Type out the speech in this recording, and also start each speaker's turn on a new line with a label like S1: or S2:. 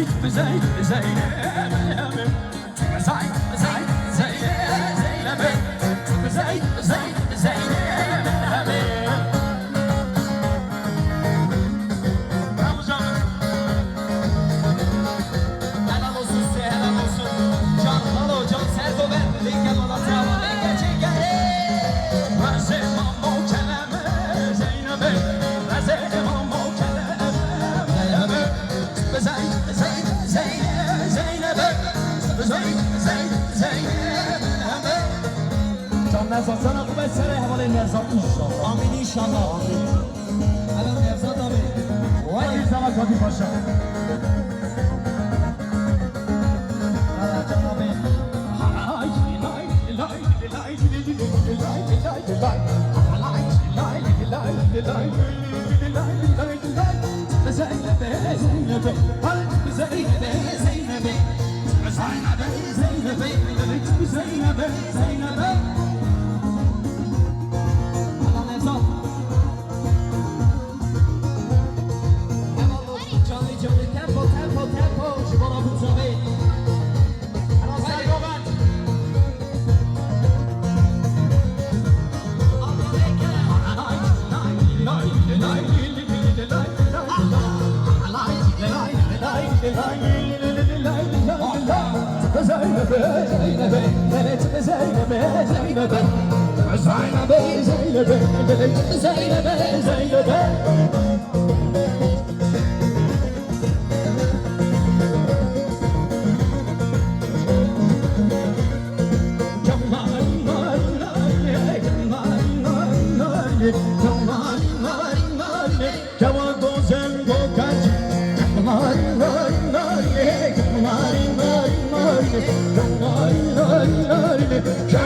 S1: Zeynep, Zeynep, Zeynep.
S2: Nevzat sana kuvvet sere havalı Nevzat inşallah.
S3: Amin inşallah. Amin. Helal Nevzat abi.
S2: Hadi sana Kadir Paşa.
S3: Helal Can abi. Helal
S2: Zeynep'e, Zeynep'e, Zeynep'e, Zeynep'e, já